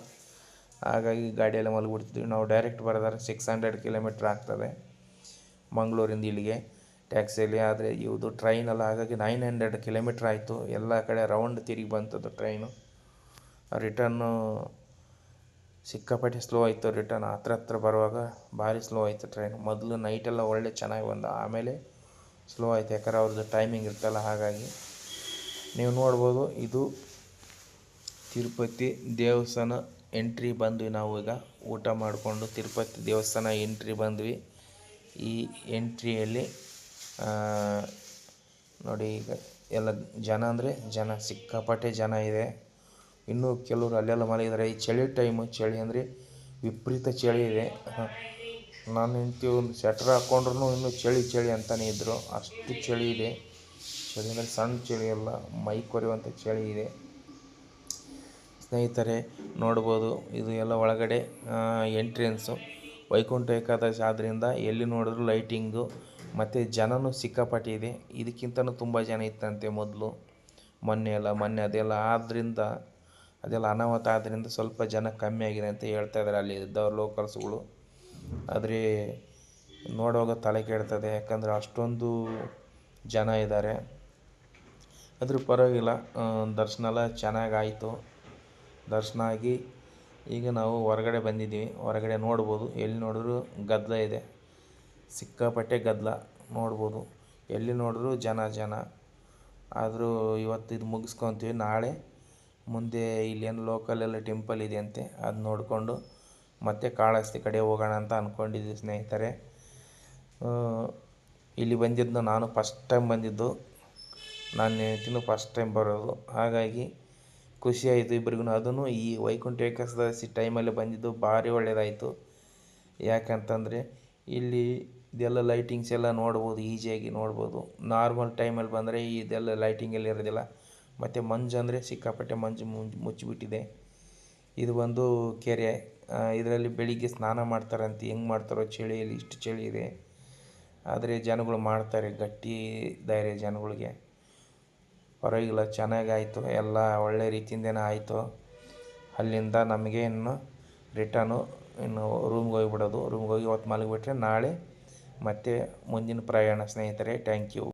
ಹಾಗಾಗಿ ಗಾಡಿಯಲ್ಲಿ ಮಲಗಿಬಿಡ್ತಿದ್ವಿ. ನಾವು ಡೈರೆಕ್ಟ್ ಬರೋದಾದ್ರೆ ಸಿಕ್ಸ್ ಹಂಡ್ರೆಡ್ ಕಿಲೋಮೀಟ್ರ್ ಆಗ್ತದೆ ಮಂಗಳೂರಿಂದ ಇಲ್ಲಿಗೆ ಟ್ಯಾಕ್ಸಿಯಲ್ಲಿ ಆದರೆ ಇವುದು ಟ್ರೈನಲ್ಲ ಹಾಗಾಗಿ ನೈನ್ ಹಂಡ್ರೆಡ್ ಕಿಲೋಮೀಟ್ರ್ ಆಯಿತು. ಎಲ್ಲ ಕಡೆ ರೌಂಡ್ ತಿರುಗಿ ಬಂತದ್ದು ಟ್ರೈನು ರಿಟರ್ನು ಸಿಕ್ಕಾಪಟ್ಟೆ ಸ್ಲೋ ಆಯಿತು ರಿಟರ್ನ್ ಹತ್ರ ಹತ್ರ ಬರುವಾಗ ಭಾರಿ ಸ್ಲೋ ಆಯಿತು ಟ್ರೈನ್ ಮೊದಲು ನೈಟೆಲ್ಲ ಒಳ್ಳೆ ಚೆನ್ನಾಗಿ ಬಂದ. ಆಮೇಲೆ ಸ್ಲೋ ಆಯಿತು ಯಾಕಂದ್ರೆ ಅವ್ರದ್ದು ಟೈಮಿಂಗ್ ಇರ್ತಲ್ಲ, ಹಾಗಾಗಿ ನೀವು ನೋಡ್ಬೋದು ಇದು ತಿರುಪತಿ ದೇವಸ್ಥಾನ ಎಂಟ್ರಿ ಬಂದ್ವಿ ನಾವು ಈಗ. ಊಟ ಮಾಡಿಕೊಂಡು ತಿರುಪತಿ ದೇವಸ್ಥಾನ ಎಂಟ್ರಿ ಬಂದ್ವಿ. ಈ ಎಂಟ್ರಿಯಲ್ಲಿ ನೋಡಿ ಈಗ ಎಲ್ಲ ಜನ ಅಂದರೆ ಜನ, ಸಿಕ್ಕಾಪಟ್ಟೆ ಜನ ಇದೆ. ಇನ್ನೂ ಕೆಲವರು ಅಲ್ಲೆಲ್ಲ ಮಲಗಿದ್ದಾರೆ. ಈ ಚಳಿ ಟೈಮು ಚಳಿ ಅಂದರೆ ವಿಪರೀತ ಚಳಿ ಇದೆ. ನಾನು ಹೆಂಡ್ತಿ ಒಂದು ಸ್ವೆಟ್ರ್ ಹಾಕ್ಕೊಂಡ್ರು ಇನ್ನೂ ಚಳಿ ಚಳಿ ಅಂತಲೇ ಇದ್ದರು ಅಷ್ಟು ಚಳಿ ಇದೆ. ಚಳಿ ಅಂದರೆ ಸಣ್ಣ ಚಳಿ ಅಲ್ಲ, ಮೈ ಕೊರೆಯುವಂಥ ಚಳಿ ಇದೆ. ಸ್ನೇಹಿತರೆ, ನೋಡ್ಬೋದು, ಇದು ಎಲ್ಲ ಒಳಗಡೆ ಎಂಟ್ರೆನ್ಸು ವೈಕುಂಠ ಏಕಾದಶಿ ಆದ್ದರಿಂದ ಎಲ್ಲಿ ನೋಡಿದ್ರು ಲೈಟಿಂಗು ಮತ್ತು ಜನನೂ ಸಿಕ್ಕಾಪಟ್ಟೆ ಇದೆ. ಇದಕ್ಕಿಂತನೂ ತುಂಬ ಜನ ಇತ್ತಂತೆ ಮೊದಲು. ಮೊನ್ನೆ ಎಲ್ಲ ಮೊನ್ನೆ ಅದೆಲ್ಲ ಆದ್ದರಿಂದ ಅದೆಲ್ಲ ಅನಾಹುತ ಆದ್ದರಿಂದ ಸ್ವಲ್ಪ ಜನ ಕಮ್ಮಿ ಆಗಿದೆ ಅಂತ ಹೇಳ್ತಾ ಇದ್ದಾರೆ ಅಲ್ಲಿ ಇದ್ದವ್ರು ಲೋಕಲ್ಸ್ಗಳು ಆದರೆ ನೋಡುವಾಗ ತಲೆ ಕೆಡ್ತದೆ, ಯಾಕಂದರೆ ಅಷ್ಟೊಂದು ಜನ ಇದ್ದಾರೆ ಆದರೂ ಪರವಾಗಿಲ್ಲ ದರ್ಶನ ಎಲ್ಲ ಚೆನ್ನಾಗಾಯಿತು. ದರ್ಶನ ಆಗಿ ಈಗ ನಾವು ಹೊರಗಡೆ ಬಂದಿದ್ದೀವಿ. ಹೊರಗಡೆ ನೋಡ್ಬೋದು. ಎಲ್ಲಿ ನೋಡಿದ್ರು ಗದ್ದಲ ಇದೆ. ಸಿಕ್ಕಾಪಟ್ಟೆ ಗದ್ದಲ ನೋಡ್ಬೋದು. ಎಲ್ಲಿ ನೋಡಿದ್ರು ಜನ ಜನ. ಆದರೂ ಇವತ್ತು ಇದು ಮುಗಿಸ್ಕೊತೀವಿ. ನಾಳೆ ಮುಂದೆ ಇಲ್ಲೇನು ಲೋಕಲೆಲ್ಲ ಟೆಂಪಲ್ ಇದೆಯಂತೆ, ಅದು ನೋಡಿಕೊಂಡು ಮತ್ತೆ ಕಾಳಹಸ್ತಿ ಕಡೆ ಹೋಗೋಣ ಅಂತ ಅಂದ್ಕೊಂಡಿದ್ವಿ ಸ್ನೇಹಿತರೆ. ಇಲ್ಲಿ ಬಂದಿದ್ದು ನಾನು ಫಸ್ಟ್ ಟೈಮ್ ಬಂದಿದ್ದು. ನಾನು ಹೇಳ್ತೀನಿ ಫಸ್ಟ್ ಟೈಮ್ ಬರೋದು. ಹಾಗಾಗಿ ಖುಷಿ ಆಯಿತು ಇಬ್ಬರಿಗೂ. ಅದನ್ನು ಈ ವೈಕುಂಠ ಏಕಾದಶಿ ಟೈಮಲ್ಲಿ ಬಂದಿದ್ದು ಭಾರಿ ಒಳ್ಳೆಯದಾಯಿತು ಯಾಕಂತಂದರೆ ಇಲ್ಲಿ ಇದೆಲ್ಲ ಲೈಟಿಂಗ್ಸ್ ಎಲ್ಲ ನೋಡ್ಬೋದು ಈಸಿಯಾಗಿ ನೋಡ್ಬೋದು. ನಾರ್ಮಲ್ ಟೈಮಲ್ಲಿ ಬಂದರೆ ಇದೆಲ್ಲ ಲೈಟಿಂಗ್ ಎಲ್ಲ ಇರೋದಿಲ್ಲ. ಮತ್ತು ಮಂಜು ಅಂದರೆ ಸಿಕ್ಕಾಪಟ್ಟೆ ಮಂಜು ಮುಂಜ್ ಮುಚ್ಚಿಬಿಟ್ಟಿದೆ. ಇದು ಒಂದು ಕೆರೆ ಇದರಲ್ಲಿ ಬೆಳಿಗ್ಗೆ ಸ್ನಾನ ಮಾಡ್ತಾರಂತೆ, ಹೆಂಗೆ ಮಾಡ್ತಾರೋ ಚಳಿಯಲ್ಲಿ ಇಷ್ಟು ಚಳಿ ಇದೆ. ಆದರೆ ಜನಗಳು ಮಾಡ್ತಾರೆ, ಗಟ್ಟಿ ಧೈರ್ಯ ಜನಗಳಿಗೆ. ಪರವಾಗಿಲ್ಲ, ಚೆನ್ನಾಗಾಯಿತು, ಎಲ್ಲ ಒಳ್ಳೆ ರೀತಿಯಿಂದನೇ ಆಯಿತು. ಅಲ್ಲಿಂದ ನಮಗೆ ಇನ್ನು ರಿಟರ್ನು, ಇನ್ನು ರೂಮ್ಗೆ ಹೋಗಿಬಿಡೋದು. ರೂಮ್ಗೆ ಹೋಗಿ ಇವತ್ತು ಮಲಗಿಬಿಟ್ರೆ ನಾಳೆ ಮತ್ತೆ ಮುಂದಿನ ಪ್ರಯಾಣ ಸ್ನೇಹಿತರೆ ಥ್ಯಾಂಕ್ ಯು